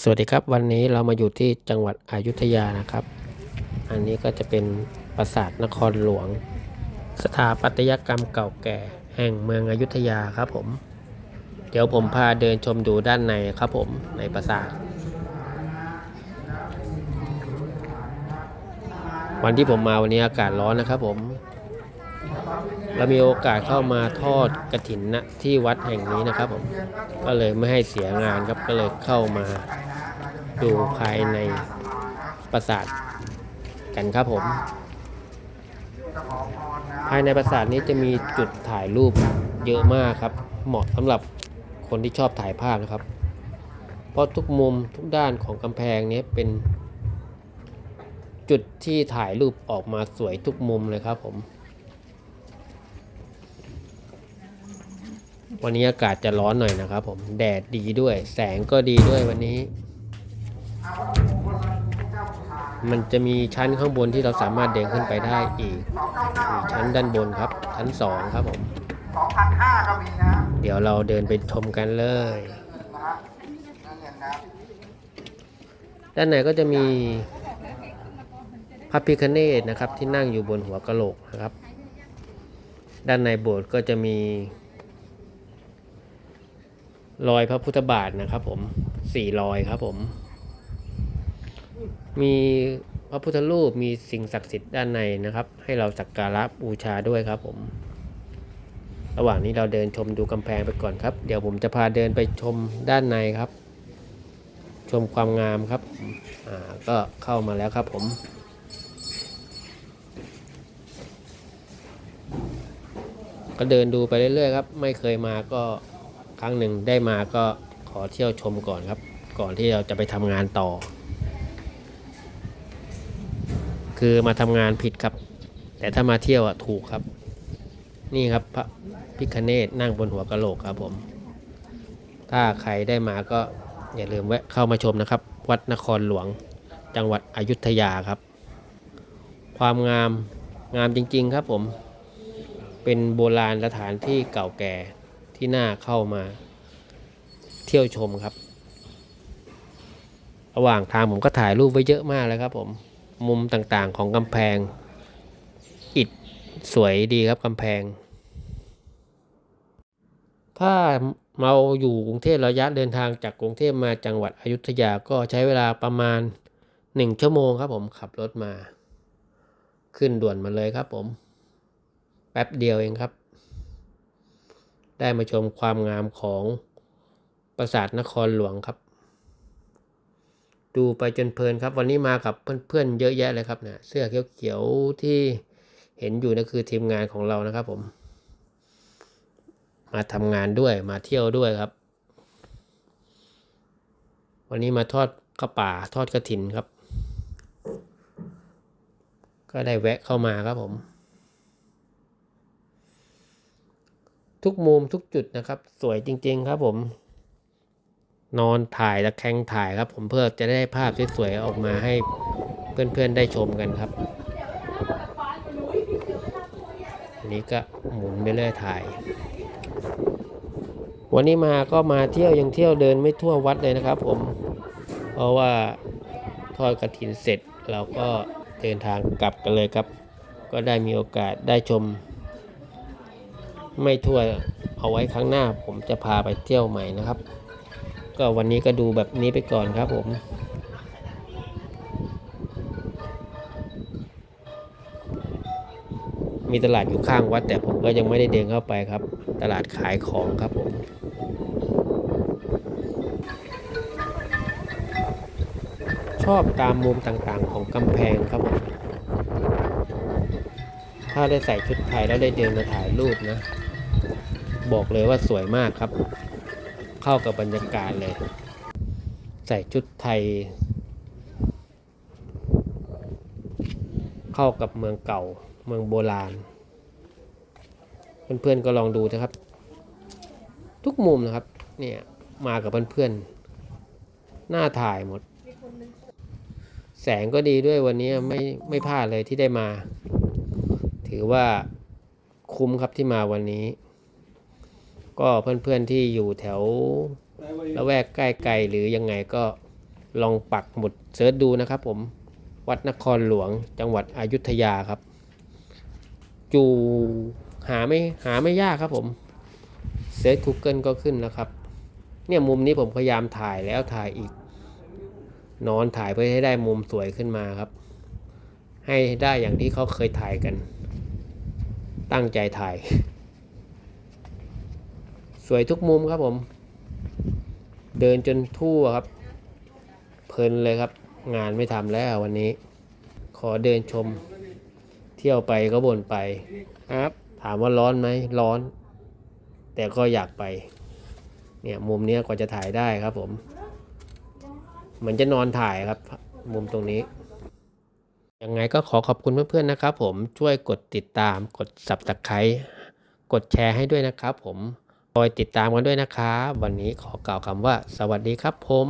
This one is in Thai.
สวัสดีครับวันนี้เรามาอยู่ที่จังหวัดอยุธยานะครับ อันนี้ก็จะเป็นปราสาทนครหลวง สถาปัตยกรรมเก่าแก่ แห่งเมืองอยุธยาครับผม เดี๋ยวผมพาเดินชมดูด้านในครับผมในปราสาท วันที่ผมมาวันนี้อากาศร้อนนะครับผม เรามีโอกาสเข้ามาทอดกระถินณที่วัดแห่งนี้นะครับผม ก็เลยไม่ให้เสียงานครับก็เลยเข้ามา ดูภายในปราสาทกันครับผม ภายในปราสาทนี้จะมีจุดถ่ายรูปเยอะมากครับ เหมาะสำหรับคนที่ชอบถ่ายภาพนะครับ เพราะทุกมุมทุกด้านของกำแพงนี้เป็นจุดที่ถ่ายรูปออกมาสวยทุกมุมเลยครับผม วันนี้อากาศจะร้อนหน่อยนะครับผม แดดดีด้วย แสงก็ดีด้วยวันนี้ มันจะมีชั้นข้างบนที่เราสามารถเดินขึ้นไปได้อีกมีชั้นด้านบนครับ ชั้นสองครับผม2,500ก็มีนะเดี๋ยวเราเดินไปชมกันเลย ด้านในก็จะมีพระพิคเนตนะครับที่นั่งอยู่บนหัวกะโหลกนะครับ ด้านในโบสถ์ก็จะมีรอยพระพุทธบาทนะครับผมสี่รอยครับผม มีพระพุทธรูปมีสิ่งศักดิ์สิทธิ์ด้านในนะครับ ให้เราสักการะบูชาด้วยครับผม ระหว่างนี้เราเดินชมดูกำแพงไปก่อนครับ เดี๋ยวผมจะพาเดินไปชมด้านในครับ ชมความงามครับอ่าก็เข้ามาแล้วครับผมก็เดินดูไปเรื่อยๆครับไม่เคยมาก็ครั้งหนึ่งได้มาก็ขอเที่ยวชมก่อนครับ ก่อนที่เราจะไปทำงานต่อ คือมาทำงานผิดครับ แต่ถ้ามาเที่ยวอะถูกครับ นี่ครับพระพิคเนตนั่งบนหัวกะโหลกครับผม ถ้าใครได้มาก็อย่าลืมแวะเข้ามาชมนะครับ วัดนครหลวง จังหวัดอยุธยาครับ ความงามงามจริง ๆ ครับผม เป็นโบราณสถานที่เก่าแก่ที่น่าเข้ามาเที่ยวชมครับ ระหว่างทางผมก็ถ่ายรูปไว้เยอะมากเลยครับผม มุมต่างๆของกำแพง อิฐสวยดีครับกำแพง ถ้าเราอยู่กรุงเทพระยะเดินทางจากกรุงเทพมาจังหวัดอยุธยาก็ใช้เวลาประมาณหนึ่งชั่วโมงครับผมขับรถมา ขึ้นด่วนมาเลยครับผม แป๊บเดียวเองครับ ได้มาชมความงามของปราสาทนครหลวงครับ ดูไปจนเพลินครับ วันนี้มากับเพื่อนๆเยอะแยะเลยครับเนี่ยเสื้อเขียวๆที่เห็นอยู่นั่นคือทีมงานของเรานะครับผม มาทำงานด้วยมาเที่ยวด้วยครับ วันนี้มาทอดข้าวป่าทอดกระถินครับ ก็ได้แวะเข้ามาครับผม ทุกมุมทุกจุดนะครับ สวยจริง ๆ ครับผม นอนถ่ายตะแคงถ่ายครับ ผมเพื่อจะได้ภาพสวยๆออกมาให้เพื่อนๆได้ชมกันครับนนี้ก็หมุนไปเรื่อยถ่าย วันนี้มาก็มาเที่ยวยังเที่ยวเดินไม่ทั่ววัดเลยนะครับ ผม เพราะว่าทอดกระถินเสร็จเราก็เดินทางกลับกันเลยครับ ก็ได้มีโอกาสได้ชม ไม่ทั่วเอาไว้ครั้งหน้าผมจะพาไปเที่ยวใหม่นะครับ ก็วันนี้ก็ดูแบบนี้ไปก่อนครับผมมีตลาดอยู่ข้างวัด แต่ผมก็ยังไม่ได้เดินเข้าไปครับ ตลาดขายของครับผม ชอบตามมุมต่างๆ ของกำแพงครับผมถ้าได้ใส่ชุดไทยแล้วได้เดินมาถ่ายรูปนะ บอกเลยว่าสวยมากครับ เข้ากับบรรยากาศเลย ใส่ชุดไทย เข้ากับเมืองเก่าเมืองโบราณ เพื่อนๆก็ลองดูนะครับ ทุกมุมนะครับเนี่ยมากับเพื่อนๆหน้าถ่ายหมด แสงก็ดีด้วยวันนี้ไม่ไม่พลาดเลยที่ได้มา ถือว่าคุ้มครับที่มาวันนี้ ก็เพื่อนๆที่อยู่แถวละแวกใกล้ๆหรือยังไงก็ลองปักหมุดเซิร์ชดูนะครับผมวัดนครหลวงจังหวัดอยุธยาครับอยู่หาไม่หาไม่ยากครับผมเซิร์ช Google ก็ขึ้นนะครับ เนี่ยมุมนี้ผมพยายามถ่ายแล้วถ่ายอีก นอนถ่ายเพื่อให้ได้มุมสวยขึ้นมาครับ ให้ได้อย่างที่เขาเคยถ่ายกัน ตั้งใจถ่าย สวยทุกมุมครับผม เดินจนทั่วครับ เพลินเลยครับ งานไม่ทำแล้ววันนี้ ขอเดินชม เที่ยวไปก็บ่นไปครับ ถามว่าร้อนไหมร้อน แต่ก็อยากไป เนี่ยมุมนี้กว่าจะถ่ายได้ครับผมเหมือนจะนอนถ่ายครับ มุมตรงนี้ยังไงก็ขอขอบคุณเพื่อนๆนะครับผมช่วยกดติดตามกด subscribe กดแชร์ให้ด้วยนะครับผม คอยติดตามกันด้วยนะครับ วันนี้ขอกล่าวคำว่า สวัสดีครับผม